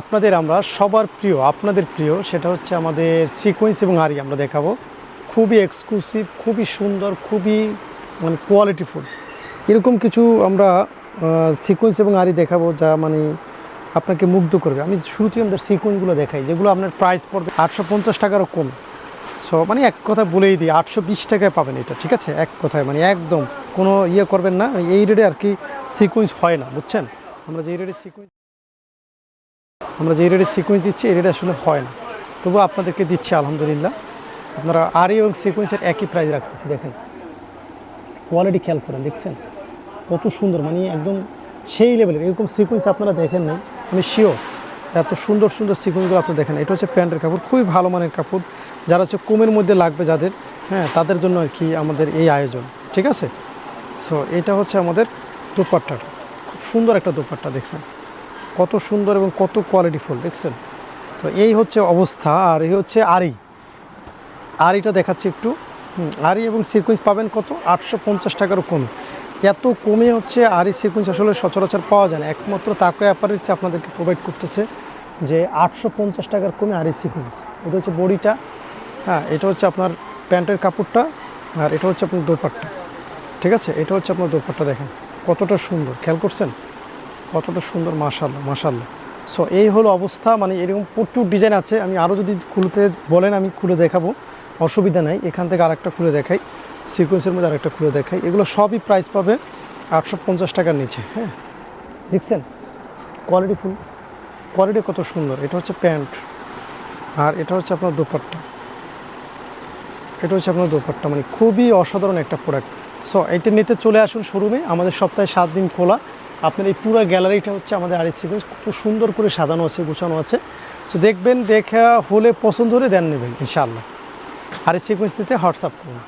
আপনাদের আমরা সবার প্রিয়, আপনাদের প্রিয়, সেটা হচ্ছে আমাদের সিকোয়েন্স এবং আরি আমরা দেখাবো। খুবই এক্সক্লুসিভ খুবই সুন্দর, খুবই মানে কোয়ালিটিফুল এরকম কিছু আমরা সিকোয়েন্স এবং আরি দেখাবো যা মানে আপনাকে মুগ্ধ করবে। আমি শুরুতেই আমাদের সিকোয়েন্সগুলো দেখাই, যেগুলো আপনার প্রাইস পড়বে আটশো পঞ্চাশ টাকারও কম। সো মানে এক কথা বলেই দিই, আটশো বিশ টাকায় পাবেন এটা, ঠিক আছে? এক কথায় মানে একদম কোনো ইয়ে করবেন না, এই রেটে আর কি সিকোয়েন্স হয় না, বুঝছেন? আমরা যে রেটে সিকোয়েন্স আমরা যে রেটে সিকোয়েন্স দিচ্ছি, এই রেটে আসলে হয় না। তবু আপনাদেরকে দিচ্ছি, আলহামদুলিল্লাহ। আপনারা আরি এবং সিকোয়েন্সের একই প্রাইস রাখতেছি, দেখেন। কোয়ালিটি খেয়াল করেন, দেখছেন? কত সুন্দর মানে একদম সেই লেভেলের এরকম সিকোয়েন্স আপনারা দেখেন না আমি শিওর এত সুন্দর সুন্দর সিকোয়েন্সগুলো আপনি দেখেন এটা হচ্ছে প্যান্টের কাপড়, খুবই ভালো মানের কাপড়। যারা হচ্ছে কমের মধ্যে লাগবে যাদের হ্যাঁ তাদের জন্য আর কি আমাদের এই আয়োজন, ঠিক আছে? সো এটা হচ্ছে আমাদের দোপাট্টাটা। খুব সুন্দর একটা দোপাট্টা, দেখছেন? কত সুন্দর এবং কত কোয়ালিটিফুল দেখছেন? তো এই হচ্ছে অবস্থা, আর এই হচ্ছে আরি আরিটা দেখাচ্ছি একটু। আরি এবং সিকোয়েন্স পাবেন কত? আটশো পঞ্চাশ টাকারও কমে এত কমে হচ্ছে আরি সিকোয়েন্স আসলে সচরাচর পাওয়া যায় না। একমাত্র তাকে অ্যাপারেন্স আপনাদেরকে প্রোভাইড করতেছে যে আটশো পঞ্চাশ টাকার কমে আরি সিকোয়েন্স এটা হচ্ছে বডিটা। হ্যাঁ এটা হচ্ছে আপনার প্যান্টের কাপড়টা, আর এটা হচ্ছে আপনার দোপাট্টা। ঠিক আছে? এটা হচ্ছে আপনার দোপাট্টা, দেখেন। কতটা সুন্দর। খেয়াল করছেন? কতটা সুন্দর মাশাল্লাহ মাশাল্লাহ সো এই হলো অবস্থা মানে এরকম প্রচুর ডিজাইন আছে। আমি আরও যদি খুলতে বলেন, আমি খুলে দেখাবো। অসুবিধা নাই, এখান থেকে আরেকটা খুলে দেখাই। সিকোয়েন্সের মধ্যে আরেকটা খুলে দেখাই। এগুলো সবই প্রাইস পাবে আটশো পঞ্চাশ টাকার নিচে হ্যাঁ। দেখছেন? কোয়ালিটি ফুল কোয়ালিটি কত সুন্দর। এটা হচ্ছে প্যান্ট। আর এটা হচ্ছে আপনার দোপাট্টা। এটা হচ্ছে আপনার দোপাট্টা। মানে খুবই অসাধারণ একটা প্রোডাক্ট সো এটা নিতে চলে আসুন শোরুমে আমাদের সপ্তাহে সাত দিন খোলা। আপনার এই পুরো গ্যালারিটা হচ্ছে আমাদের আরি সিকোয়েন্স খুব সুন্দর করে সাজানো আছে, গোছানো আছে। তো দেখবেন, দেখা হলে পছন্দ হলে দেন নেবেন ইনশাআল্লাহ। এসি সিকোয়েন্স দিতে হোয়াটসঅ্যাপ করুন।